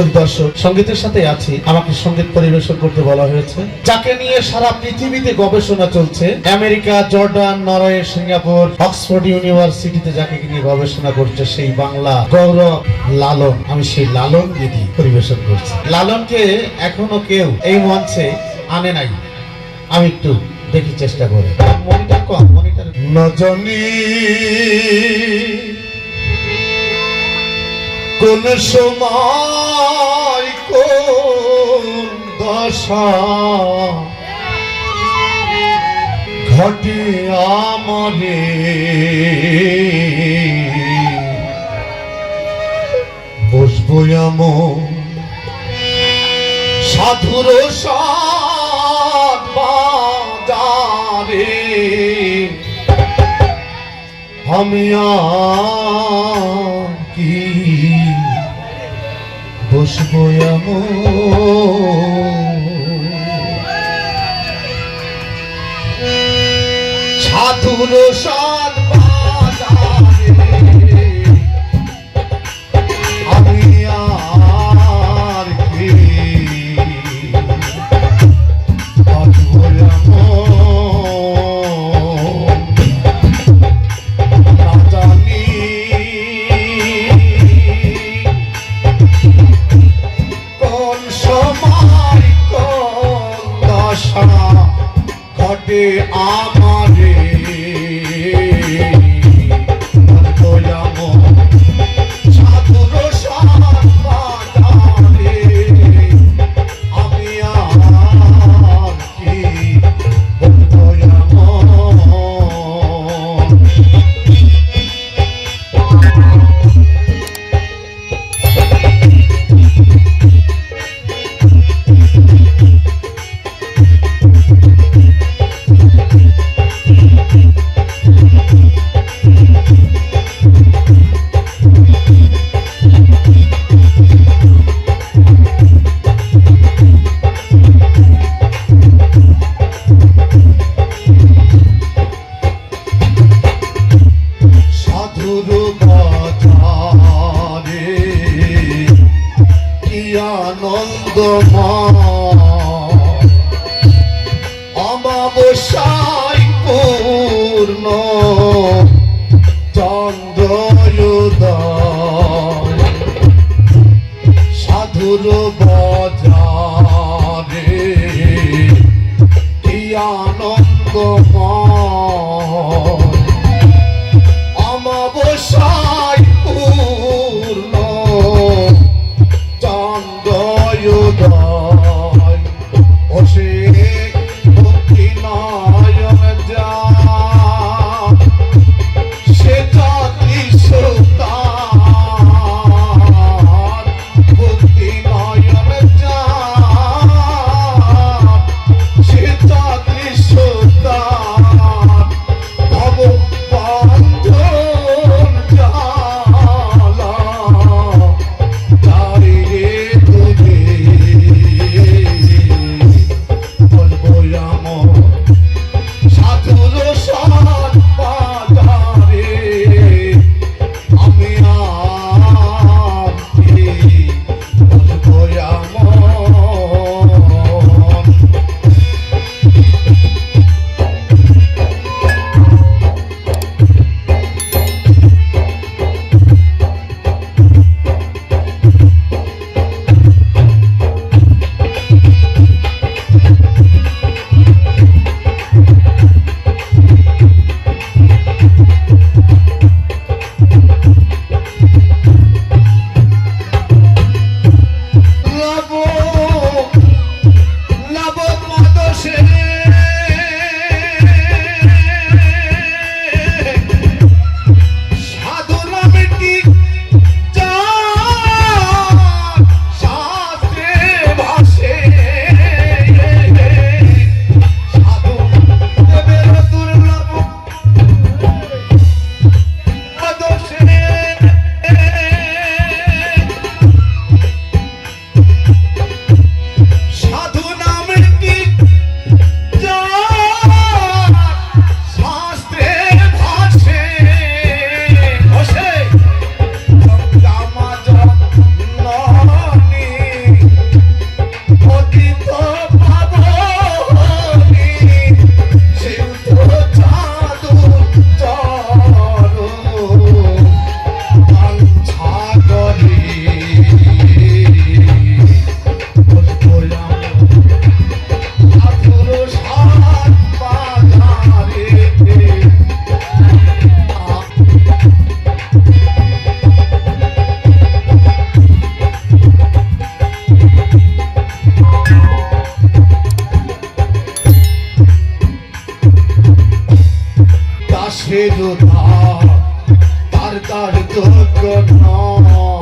দর্শক, সঙ্গীতের সাথে আছি। আমাকে সংগীত পরিবেশন করতে বলা হয়েছে। যাকে নিয়ে সারা পৃথিবীতে গবেষণা চলছে, America, Jordan, Norway, Singapore, Oxford ইউনিভার্সিটিতে যাকে নিয়ে গবেষণা করছে সেই বাংলা গৌরব লালন। আমি সেই লালন দিদি পরিবেশন করছি। লালনকে এখনও কেউ এই মঞ্চে আনে নাই। আমি একটু দেখি চেষ্টা করে। মনিটর কম, মনিটর। নজনী কোন সময় কোন দশা? ঘটে আমারে। বসবো এমন সাধুর সাত আমি আর এমন সাধুর সাত ঘটে আমারে আনন্দ অমাবস্যায় পূর্ণ। চন্দ্রোদয় সাধুর কি আনন্দময়। সে যোদ্ধা তার তার যোগ্য নয়